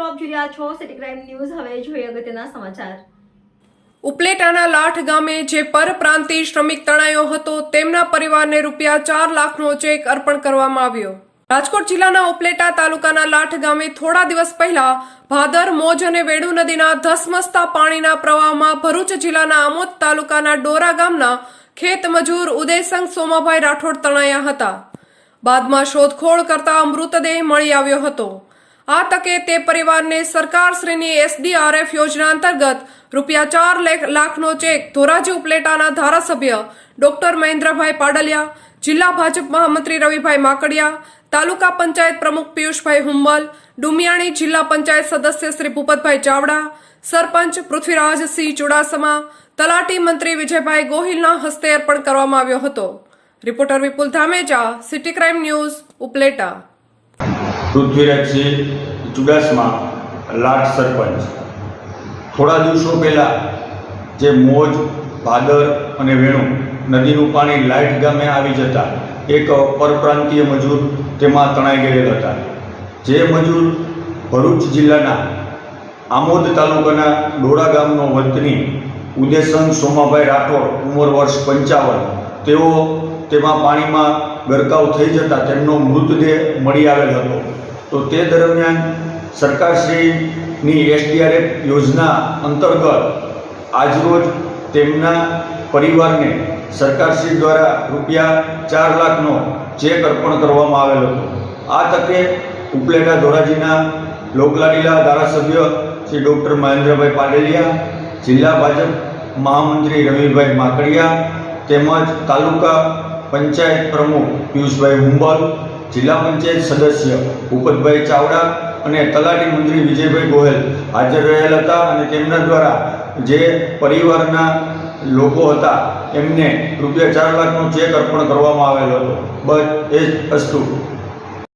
આપ જોઈ રહ્યા છો. સિટી ક્રાઇમ ન્યૂઝ હવે જોઈએ અગત્યના સમાચાર. ઉપલેટાના લાઠ ગામે જે પરપ્રાંતિ શ્રમિક તણાયો હતો, તેમના પરિવારને રૂપિયા ચાર લાખનો ચેક અર્પણ કરવામાં આવ્યો. રાજકોટ જિલ્લાના ઉપલેટા તાલુકાના લાઠ ગામે થોડા દિવસ પહેલા ભાદર, મોજ અને વેડુ નદીના ધસમસતા પાણીના પ્રવાહમાં ભરૂચ જિલ્લાના આમોદ તાલુકાના ડોરા ગામના ખેત મજૂર ઉદયસંગ સોમાભાઈ રાઠોડ તણાયા હતા. બાદમાં શોધખોળ કરતા મૃતદેહ મળી આવ્યો હતો. આ તકે તે પરિવારને સરકારશ્રીની એસડીઆરએફ યોજના અંતર્ગત રૂપિયા ચાર લેખ- લાખનો ચેક ધોરાજી ઉપલેટાના ધારાસભ્ય ડોક્ટર મહેન્દ્રભાઈ પાડલિયા, જિલ્લા ભાજપ મહામંત્રી રવિભાઈ માકડિયા, તાલુકા પંચાયત પ્રમુખ પિયુષભાઈ હુંબલ, ડુમિયાણી જિલ્લા પંચાયત સદસ્ય શ્રી ભૂપતભાઈ ચાવડા, સરપંચ પૃથ્વીરાજસિંહ ચુડાસમા, તલાટી મંત્રી વિજયભાઈ ગોહિલના હસ્તે અર્પણ કરવામાં આવ્યો હતો. Reporter Vipul Dhamecha, city crime news, Upleta. Prithvirajsinh Chudasama, Lath sarpanch. થોડા દિવસો પહેલાં જે મોજ, ભાદર અને વેણુ નદીનું પાણી લાઈટ ગામે આવી જતા, એક પરપ્રાંતીય મજૂર તેમાં તણાઈ ગયેલ હતા. જે મજૂર ભરૂચ જિલ્લાના આમોદ તાલુકાના ડોરા ગામનો વતની ઉદેસંગ સોમાભાઈ રાઠોડ, ઉંમર વર્ષ પંચાવન તેઓ તેમાં પાણીમાં ગરકાવ થઈ જતા તેમનો મૃતદેહ મળી આવેલ હતો. તો તે દરમિયાન સરકારશ્રીની એસડીઆરએફ યોજના અંતર્ગત આજરોજ તેમના પરિવારને સરકારશ્રી દ્વારા રૂપિયા ચાર લાખનો ચેક અર્પણ કરવામાં આવેલ હતો. આ તકે ઉપલેટા ધોરાજીના લોકલાડીલા ધારાસભ્ય શ્રી ડૉક્ટર મહેન્દ્રભાઈ પાડેલિયા, જિલ્લા ભાજપ મહામંત્રી રવિભાઈ માકડિયા તેમજ તાલુકા પંચાયત પ્રમુખ પિયુષભાઈ હુંબલ, જિલ્લા પંચાયત સદસ્ય ભૂપતભાઈ ચાવડા અને તલાટી મંત્રી વિજયભાઈ ગોહેલ હાજર રહેલ હતા અને તેમના દ્વારા જે પરિવારના લોકો હતા, એમને રૂપિયા ચાર લાખનો ચેક અર્પણ કરવામાં આવેલો હતો. બસ એ જ અસ્તુ